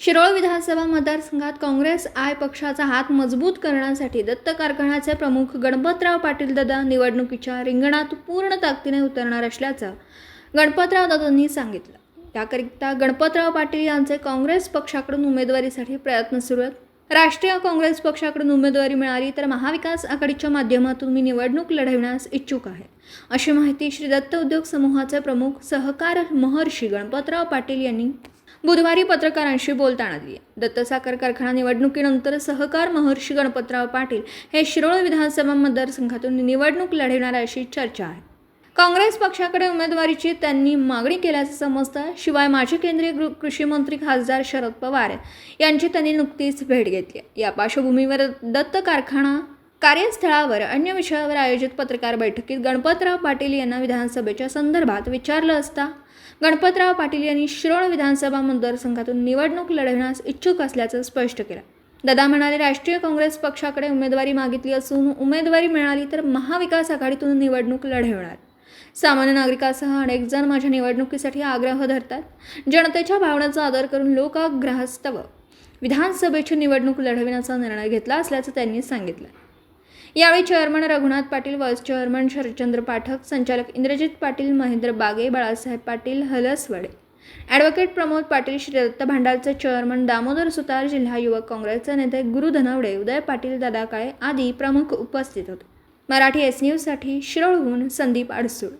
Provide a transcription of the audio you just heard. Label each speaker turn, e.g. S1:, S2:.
S1: शिरोळ विधानसभा मतदारसंघात काँग्रेस आय पक्षाचा हात मजबूत करण्यासाठी दत्त कारखान्याचे प्रमुख गणपतराव पाटील दादा निवडणुकीच्या रिंगणात पूर्ण ताकदीने उतरणार असल्याचं गणपतराव दादांनी सांगितलं. त्याकरिता गणपतराव पाटील यांचे काँग्रेस पक्षाकडून उमेदवारीसाठी प्रयत्न सुरू आहेत. राष्ट्रीय काँग्रेस पक्षाकडून उमेदवारी मिळाली तर महाविकास आघाडीच्या माध्यमातून मी निवडणूक लढविण्यास इच्छुक आहे. अशी माहिती श्री दत्त उद्योग समूहाचे प्रमुख सहकार महर्षी गणपतराव पाटील यांनी बुधवारी पत्रकारांशी बोलताना दिली. दत्त साखर कारखाना निवडणुकीनंतर सहकार महर्षी गणपतराव पाटील हे शिरोळ विधानसभा मतदारसंघातून निवडणूक लढवणार अशी चर्चा आहे. काँग्रेस पक्षाकडे उमेदवारीची त्यांनी मागणी केल्याचं समजतं शिवाय माजी केंद्रीय कृषी मंत्री खासदार शरद पवार यांची त्यांनी नुकतीच भेट घेतली. या पार्श्वभूमीवर दत्त कारखाना कार्यस्थळावर अन्य विषयावर आयोजित पत्रकार बैठकीत गणपतराव पाटील यांना विधानसभेच्या संदर्भात विचारलं असता गणपतराव पाटील यांनी शिरोळ विधानसभा मतदारसंघातून निवडणूक लढवण्यास इच्छुक असल्याचं स्पष्ट केलं. दादा म्हणाले राष्ट्रीय काँग्रेस पक्षाकडे उमेदवारी मागितली असून उमेदवारी मिळाली तर महाविकास आघाडीतून निवडणूक लढवणार. सामान्य नागरिकासह अनेक जण माझ्या निवडणुकीसाठी आग्रह धरतात. जनतेच्या भावनांचा आदर करून लोकाग्रहास्तव. विधानसभेची निवडणूक लढविण्याचा निर्णय घेतला असल्याचं त्यांनी सांगितलं. यावेळी chairman Raghunath Patil vice chairman Sharadchandra Pathak संचालक इंद्रजित पाटील महेंद्र बागे बाळासाहेब पाटील हलसवडे. ॲडव्होकेट प्रमोद पाटील श्री दत्त भांडारचे चेअरमन दामोदर सुतार जिल्हा युवक काँग्रेसचे नेते गुरु धनवडे उदय पाटील दादा काळे आदी प्रमुख उपस्थित होते. मराठी एस न्यूजसाठी शिरोळहून संदीप अडसूळ.